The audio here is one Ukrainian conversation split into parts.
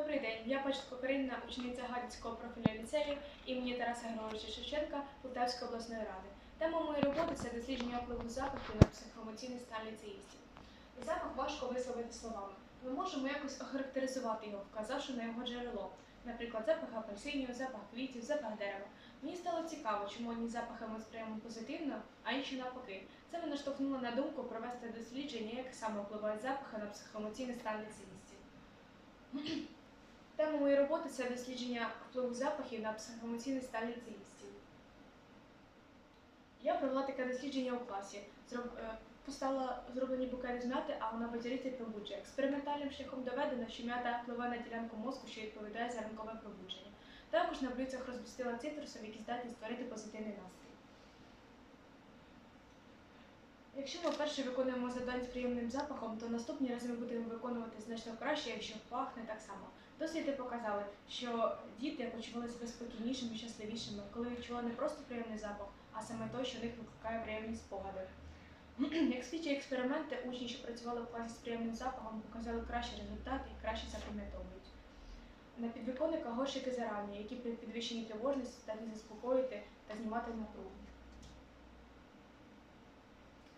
Добрий день, я Пачко Карина, учениця Гадяцького профільного ліцею імені Тараса Григоровича Шевченка Полтавської обласної ради. Тема моєї роботи це дослідження впливу запахів на психоемоційний стан ліцеїстів. Запах важко висловити словами. Ми можемо якось охарактеризувати його, вказавши на його джерело. Наприклад, запах апельсинів, запах квітів, запах дерева. Мені стало цікаво, чому одні запахи ми сприймемо позитивно, а інші навпаки. Це мене штовхнуло на думку провести дослідження, як саме впливають запахи на психоемоційний стан ліцеїстів. Тема моєї роботи це дослідження впливу запахів на психоемоційний стан ліцеїстів. Я провела таке дослідження у класі. Зроб... е, Поставила зроблені букети з м'яти, а вона і пробуджує. Експериментальним шляхом доведено, що м'ята впливає на ділянку мозку, що відповідає за ранкове пробудження. Також на блюдцях розмістила цитрусові, які здатні створити позитивний настрій. Якщо ми вперше виконуємо завдань з приємним запахом, то наступні рази ми будемо виконувати значно краще, якщо пахне так само. Досліди показали, що діти почували себе спокійнішими, щасливішими, коли відчували не просто приємний запах, а саме той, що них викликає приємні спогади. Як свідчать експерименти, учні, що працювали в класі з приємним запахом, показали кращі результати і краще запам'ятовують. На підвіконниках горщики зарані, які при підвищенні тривожності здатні заспокоїти та знімати напругу.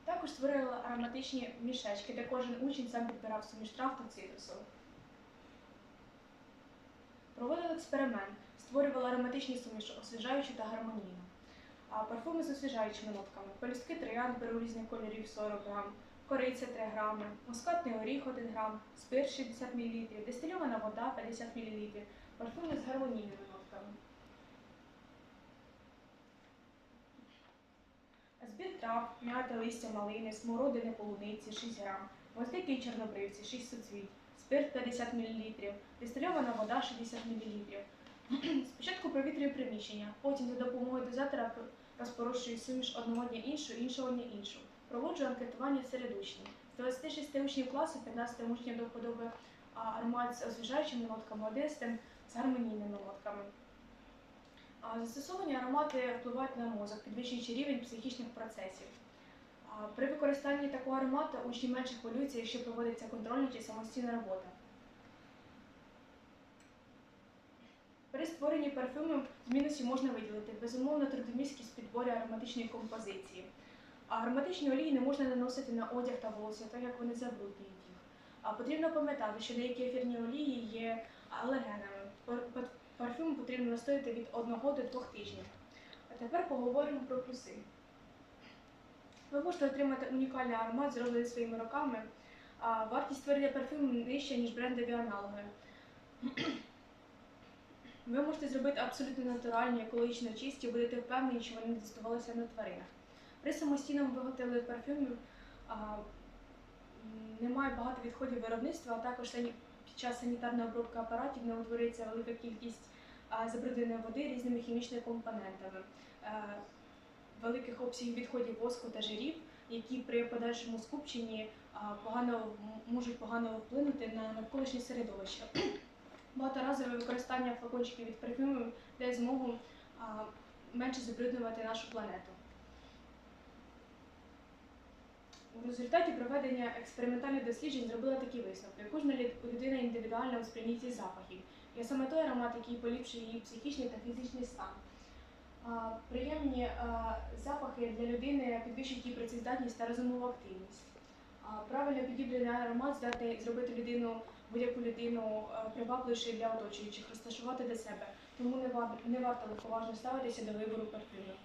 Також створили ароматичні мішечки, де кожен учень сам підбирав суміш трав та цитрусу. Проводили експеримент, створювали ароматичні суміші, освіжаючі та гармонійну. А парфуми з освіжаючими нотками. Полюстки троян беру різних кольорів 40 грам, кориця 3 грами, мускатний горіх 1 грам, спирт 60 мл, дистильована вода 50 мл, парфуми з гармонійними трав, м'ята, листя малини, смородини полуниці 6 грам, гвоздики і чорнобривці 6 суцвіть, спирт 50 мл, дистильована вода 60 мл. Спочатку провітрюю приміщення, потім за допомогою дозатора розпорушую суміш одного дня іншу, іншого дня іншу. Проводжу анкетування серед учнів. З 26 учнів класу 15 учнів до вподоби аромат з освіжаючими нотками, 11 з гармонійними нотками. Застосовані аромати впливають на мозок, підвищуючи рівень психічних процесів. При використанні такого аромату учні менше хвилюються, якщо проводиться контрольна чи самостійна робота. При створенні парфюмів з мінусів можна виділити безумовно трудомісткість підборі ароматичної композиції. Ароматичні олії не можна наносити на одяг та волосся, так як вони забруднюють їх. Потрібно пам'ятати, що деякі ефірні олії є алергенами. Пар- пар- Парфюм потрібно настояти від 1 до 2 тижнів. А тепер поговоримо про плюси. Ви можете отримати унікальний аромат, зроблений своїми руками. А вартість створення парфюму нижча, ніж брендові аналоги. Ви можете зробити абсолютно натуральні, екологічно чисті, будете впевнені, що вони не тестувалися на тваринах. При самостійному виготовленні парфюмів немає багато відходів виробництва, а також під час санітарної обробки апаратів не утворюється велика кількість забрудненої води різними хімічними компонентами, е, великих обсягів відходів воску та жирів, які при подальшому скупченні погано можуть погано вплинути на навколишнє середовище. Багаторазове використання флакончиків від парфюмів дає змогу менше забруднювати нашу планету. У результаті проведення експериментальних досліджень зробила такі висновки. Кожна людина індивідуальна у сприйнятті запахів. Є саме той аромат, який поліпшує її психічний та фізичний стан. Приємні запахи для людини підвищують її працездатність та розумову активність. Правильно підібраний аромат здатний зробити людину, будь-яку людину привабливішою для оточуючих, розташувати до себе. Тому не варто, легковажно ставитися до вибору парфюмів.